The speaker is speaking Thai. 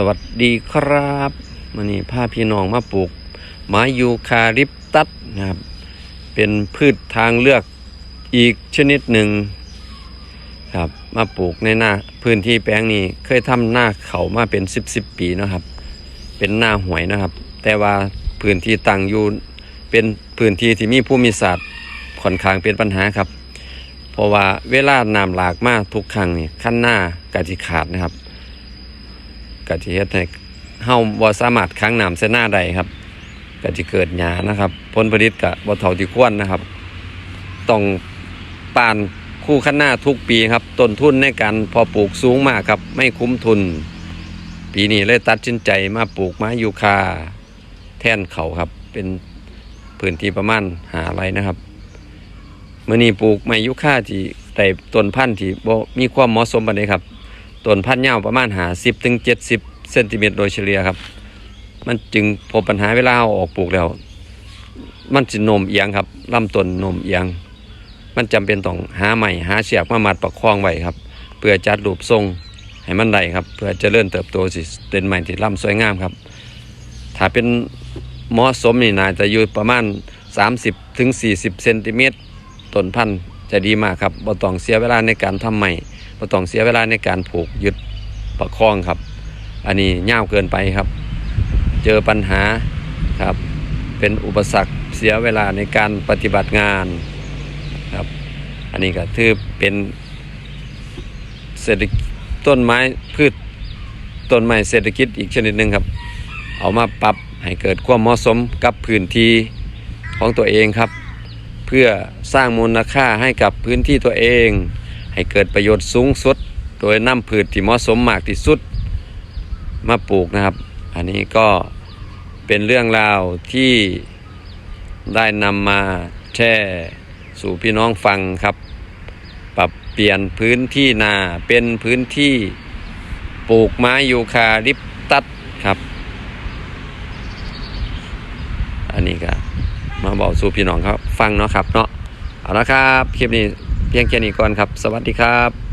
สวัสดีครับวันนี้พาพี่น้องมาปลูกไม้ยูคาลิปตัสนะครับ เป็นพืชทางเลือกอีกชนิดหนึ่งครับมาปลูกในหน้าพื้นที่แปลงนี้เคยทำหน้าเขามาเป็นสิบสิบปีนะครับ เป็นหน้าหวยนะครับ แต่ว่าพื้นที่ตั้งอยู่เป็นพื้นที่ที่มีภูมิศาสตร์ค่อนข้างเป็นปัญหาครับ เพราะว่าเวลาน้ำหลากมากทุกครั้งนี่ขั้นหน้ากะจิขาดนะครับ ก็จะเฮ็ดให้เฮาบ่สามารถค้างน้ำเส้นหน้าใดครับก็จะเกิดหญ้านะครับ ผลผลิตก็บ่เท่าที่ควรนะครับ ต้องปานคู่ขั้นหน้าทุกปีครับต้นทุนในการพอปลูกสูงมากครับ ไม่คุ้มทุน ปีนี้เลยตัดสินใจมาปลูกไม้ยูคาแท่นเขาครับ เป็นพื้นที่ประมาณหาไรนะครับเมื่อนี้ปลูกไม้ยูคาที่ได้ต้นพันธุ์ที่บ่มีความเหมาะสมปานใดครับ ต้นพันธุ์ยาวประมาณหาสิบถึงเจ็ดสิบเซนติเมตรโดยเฉลี่ยครับ มันจึงพบปัญหาเวลาเอาออกปลูกแล้ว มันจะโนมเอียงครับลำต้นโนมเอียง มันจำเป็นต้องหาใหม่หาเสียกมามัดประคองไว้ครับ เพื่อจัดรูปทรงให้มันได้ครับ เพื่อเจะเริ่มเติบโตสิเป็นใหม่ที่ลำสวยงามครับ ถ้าเป็นเหมาะสมนี่น่าจะอยู่ประมาณ 30ถึง40เซนติเมตรต้นพันธุ์จะดีมากครับบ่ต้องเสียเวลาในการทำใหม่ บ่ต้องเสียเวลาในการผูกยึดประคองครับ อันนี้ยาวเกินไปครับ เจอปัญหาครับ เป็นอุปสรรคเสียเวลาในการปฏิบัติงานครับ อันนี้ก็ถือเป็นเศรษฐกิจต้นไม้พืชต้นไม้เศรษฐกิจอีกชนิดหนึ่งครับ เอามาปรับให้เกิดความเหมาะสมกับพื้นที่ของตัวเองครับ เพื่อสร้างมูลค่าให้กับพื้นที่ตัวเอง ให้เกิดประโยชน์สูงสุด โดยนำพืชที่เหมาะสมมากที่สุดมาปลูกนะครับ อันนี้ก็เป็นเรื่องราวที่ได้นำมาแช่สู่พี่น้องฟังครับ ปรับเปลี่ยนพื้นที่นาเป็นพื้นที่ปลูกไม้ยูคาลิปตัสครับ อันนี้ก็มาบอกสู่พี่น้องครับ ฟังเนาะครับเนาะเอาละครับ คลิปนี้ เพียงแค่นี้ก่อนครับ สวัสดีครับ